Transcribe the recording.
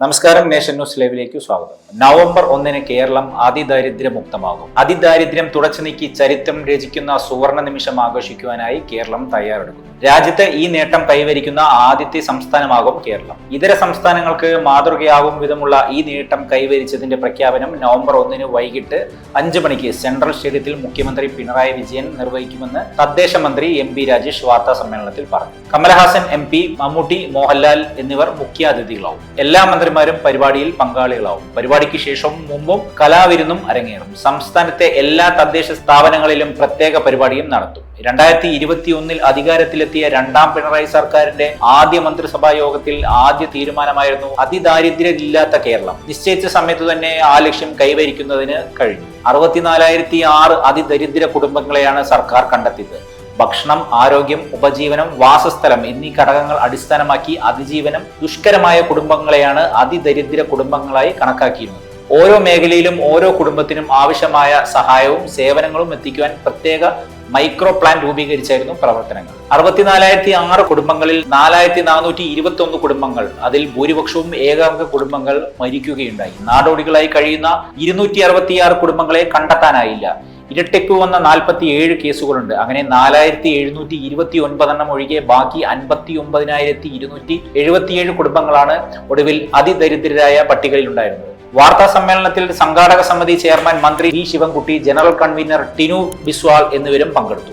നമസ്കാരം nation news ലൈവിലേക്ക് സ്വാഗതം. നവംബർ ഒന്നിന് കേരളം അതിദാരിദ്ര്യ മുക്തമാകും അതിദാരിദ്ര്യം തുടച്ചു നീക്കി ചരിത്രം രചിക്കുന്ന സുവർണ നിമിഷം ആഘോഷിക്കുവാനായി കേരളം തയ്യാറെടുക്കുന്നു. രാജ്യത്ത് ഈ നേട്ടം കൈവരിക്കുന്ന ആദ്യത്തെ സംസ്ഥാനമാകും കേരളം. ഇതര സംസ്ഥാനങ്ങൾക്ക് മാതൃകയാകും വിധമുള്ള ഈ നേട്ടം കൈവരിച്ചതിന്റെ പ്രഖ്യാപനം നവംബർ ഒന്നിന് വൈകിട്ട് അഞ്ചു മണിക്ക് സെൻട്രൽ സ്റ്റേഡിയത്തിൽ മുഖ്യമന്ത്രി പിണറായി വിജയൻ നിർവഹിക്കുമെന്ന് തദ്ദേശ മന്ത്രി എം പി രാജേഷ് വാർത്താ സമ്മേളനത്തിൽ പറഞ്ഞു. കമലഹാസൻ എം പി മമ്മൂട്ടി മോഹൻലാൽ എന്നിവർ മുഖ്യാതിഥികളാവും. എല്ലാ മന്ത്രിമാരും പരിപാടിയിൽ പങ്കാളികളാവും. പരിപാടിക്ക് ശേഷവും മുമ്പും കലാവിരുന്നും അരങ്ങേറും. സംസ്ഥാനത്തെ എല്ലാ തദ്ദേശ സ്ഥാപനങ്ങളിലും പ്രത്യേക പരിപാടിയും നടത്തും. രണ്ടായിരത്തി ഇരുപത്തി ഒന്നിൽ അധികാരത്തിലെത്തിയ രണ്ടാം പിണറായി സർക്കാരിന്റെ ആദ്യ മന്ത്രിസഭാ യോഗത്തിൽ ആദ്യ തീരുമാനമായിരുന്നു അതിദാരിദ്ര്യമില്ലാത്ത കേരളം. നിശ്ചയിച്ച സമയത്ത് തന്നെ ആ ലക്ഷ്യം കൈവരിക്കുന്നതിന് കഴിഞ്ഞു. അറുപത്തിനാലായിരത്തി ആറ് അതിദരിദ്ര കുടുംബങ്ങളെയാണ് സർക്കാർ കണ്ടെത്തിയത്. ഭക്ഷണം ആരോഗ്യം ഉപജീവനം വാസസ്ഥലം എന്നീ ഘടകങ്ങൾ അടിസ്ഥാനമാക്കി അതിജീവനം ദുഷ്കരമായ കുടുംബങ്ങളെയാണ് അതിദരിദ്ര കുടുംബങ്ങളായി കണക്കാക്കിയിരുന്നത്. ഓരോ മേഖലയിലും ഓരോ കുടുംബത്തിനും ആവശ്യമായ സഹായവും സേവനങ്ങളും എത്തിക്കുവാൻ പ്രത്യേക മൈക്രോ പ്ലാൻ രൂപീകരിച്ചായിരുന്നു പ്രവർത്തനങ്ങൾ. അറുപത്തിനാലായിരത്തി ആറ് കുടുംബങ്ങളിൽ നാലായിരത്തി നാനൂറ്റി ഇരുപത്തി ഒന്ന് കുടുംബങ്ങൾ അതിൽ ഭൂരിപക്ഷവും ഏകാംഗ കുടുംബങ്ങൾ മരിക്കുകയുണ്ടായി. നാടോടികളായി കഴിയുന്ന ഇരുന്നൂറ്റി അറുപത്തിയാറ് കുടുംബങ്ങളെ കണ്ടെത്താനായില്ല. ഇരട്ടിപ്പ് വന്ന നാൽപ്പത്തി ഏഴ് കേസുകളുണ്ട്. അങ്ങനെ നാലായിരത്തി എഴുന്നൂറ്റി ഇരുപത്തി ഒൻപതെണ്ണം ഒഴികെ ബാക്കി അൻപത്തി ഒമ്പതിനായിരത്തി ഇരുന്നൂറ്റി എഴുപത്തിയേഴ് കുടുംബങ്ങളാണ് ഒടുവിൽ അതിദരിദ്രരായ പട്ടികയിൽ ഉണ്ടായിരുന്നത് വാർത്താ സമ്മേളനത്തിൽ സംഘാടക സമിതി ചെയർമാൻ മന്ത്രി V Sivankutty general convener Tinu Biswal എന്നിവരും പങ്കെടുത്തു.